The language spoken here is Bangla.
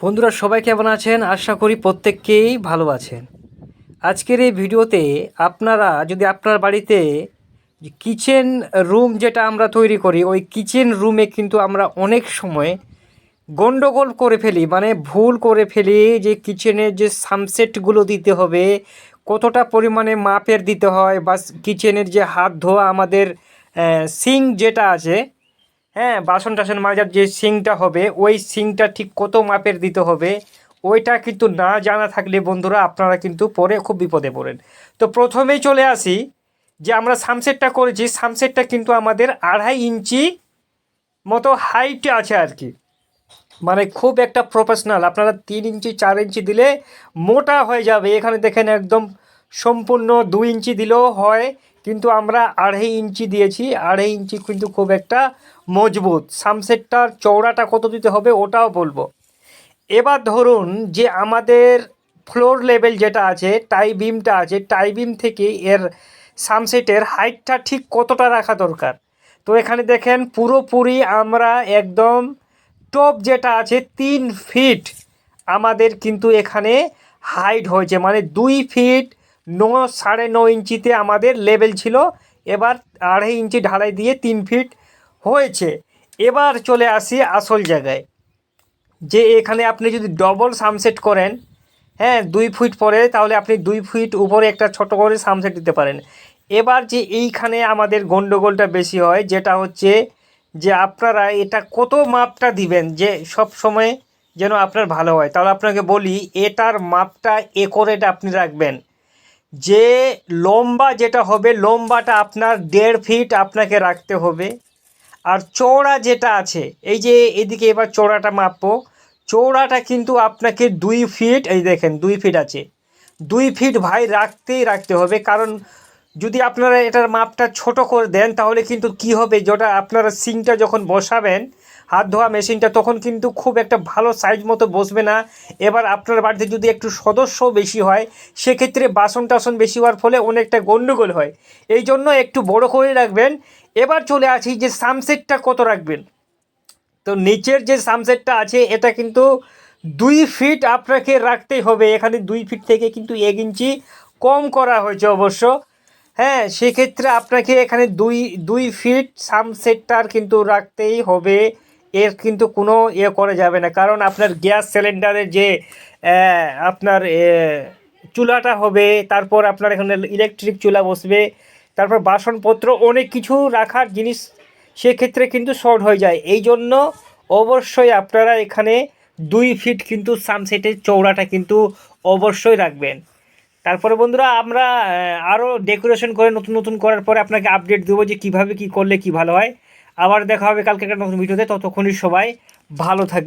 বন্ধুরা, সবাই কেমন আছেন? আশা করি প্রত্যেককেই ভালো আছেন। আজকের এই ভিডিওতে আপনারা, যদি আপনার বাড়িতে কিচেন রুম যেটা আমরা তৈরি করি, ওই কিচেন রুমে কিন্তু আমরা অনেক সময় গন্ডগোল করে ফেলি মানে ভুল করে ফেলি যে কিচেনের যে সানসেটগুলো দিতে হবে, কতটা পরিমাণে মাপের দিতে হয়, বা কিচেনের যে হাত ধোয়া আমাদের সিঙ্ক যেটা আছে হ্যাঁ বাসন টাসন মাজার যে সিংটা হবে, ওই সিংটা ঠিক কত মাপের দিতে হবে, ওইটা কিন্তু না জানা থাকলে বন্ধুরা আপনারা কিন্তু পরে খুব বিপদে পড়েন। তো প্রথমেই চলে আসি যে আমরা সামসেটটা করেছি, সামসেটটা কিন্তু আমাদের আড়াই ইঞ্চি মতো হাইট আছে আর কি। মানে খুব একটা প্রফেশনাল আপনারা তিন ইঞ্চি, চার ইঞ্চি দিলে মোটা হয়ে যাবে, এখানে দেখেন একদম সম্পূর্ণ দুই ইঞ্চি দিলেও হয়, কিন্তু আমরা আড়াই ইঞ্চি দিয়েছি। আড়াই ইঞ্চি কিন্তু খুব একটা মজবুত। সামসেটটার চওড়াটা কত দিতে হবে ওটাও বলব। এবার ধরুন যে আমাদের ফ্লোর লেভেল যেটা আছে টাই বিমটা আছে টাই বিম থেকে এর সামসেটের হাইটটা ঠিক কতটা রাখা দরকার? তো এখানে দেখেন পুরোপুরি আমরা একদম টপ যেটা আছে তিন ফিট আমাদের কিন্তু এখানে হাইট হয়েছে। মানে দুই ফিট ন সাড়ে ন ইঞ্চিতে আমাদের লেভেল ছিল। এবার আড়াই ইঞ্চি ঢালাই দিয়ে তিন ফিট হয়েছে। এবার চলে আসি আসল জায়গায়, যে এখানে আপনি যদি ডবল সামসেট করেন হ্যাঁ দুই ফুট পরে, তাহলে আপনি দুই ফুট উপরে একটা ছোট করে সামসেট দিতে পারেন। এবার যে এইখানে আমাদের গন্ডগোলটা বেশি হয়, যেটা হচ্ছে যে আপনারা এটা কত মাপটা দিবেন, যে সব সময় যেন আপনার ভালো হয়। তাহলে আপনাকে বলি, এটার মাপটা একরেট আপনি রাখবেন। যে লম্বা যেটা হবে, লম্বাটা আপনার দেড় ফিট আপনাকে রাখতে হবে। আর চওড়া যেটা আছে, এই যে এদিকে এবার চওড়াটা মাপবো, চওড়াটা কিন্তু আপনাকে দুই ফিট এই দেখেন দুই ফিট আছে। দুই ফিট ভাই রাখতেই রাখতে হবে, কারণ যদি আপনারা এটার মাপটা ছোট করে দেন, তাহলে কিন্তু কি হবে? যেটা আপনারা সিংটা যখন বসাবেন, হাত ধোয়া মেশিনটা, তখন কিন্তু খুব একটা ভালো সাইজ মতো বসবে না। এবার আপনার বাড়িতে যদি একটু সদস্য বেশি হয়, সেক্ষেত্রে বাসন টাসন বেশি হওয়ার ফলে অনেকটা গণ্ডগোল হয়। এই জন্য একটু বড় করে রাখবেন। এবার চলে আসি যে সামসেটটা কত রাখবেন। তো নিচের যে সামসেটটা আছে, এটা কিন্তু দুই ফিট আপনাকে রাখতেই হবে। এখানে দুই ফিট থেকে কিন্তু এক ইঞ্চি কম করা হয়েছে অবশ্য। হ্যাঁ সেক্ষেত্রে আপনাকে এখানে দুই দুই ফিট সামসেটটার কিন্তু রাখতেই হবে। এর কিন্তু কোনো ইয়ে করা যাবে না। কারণ আপনার গ্যাস সিলিন্ডারের যে আপনার চুলাটা হবে, তারপর আপনার এখানে ইলেকট্রিক চুলা বসবে, তারপর বাসনপত্র, অনেক কিছু রাখার জিনিস সেক্ষেত্রে কিন্তু শর্ট হয়ে যায়। এই জন্য অবশ্যই আপনারা এখানে দুই ফিট কিন্তু সানসেটের চৌড়াটা কিন্তু অবশ্যই রাখবেন। তারপরে বন্ধুরা আমরা আরও ডেকোরেশন করে নতুন নতুন করার পরে আপনাকে আপডেট দেবো যে কীভাবে কী করলে কী ভালো হয়। আবার দেখা হবে কালকে একটা নতুন ভিডিওতে, ততক্ষণই সবাই ভালো থাকবে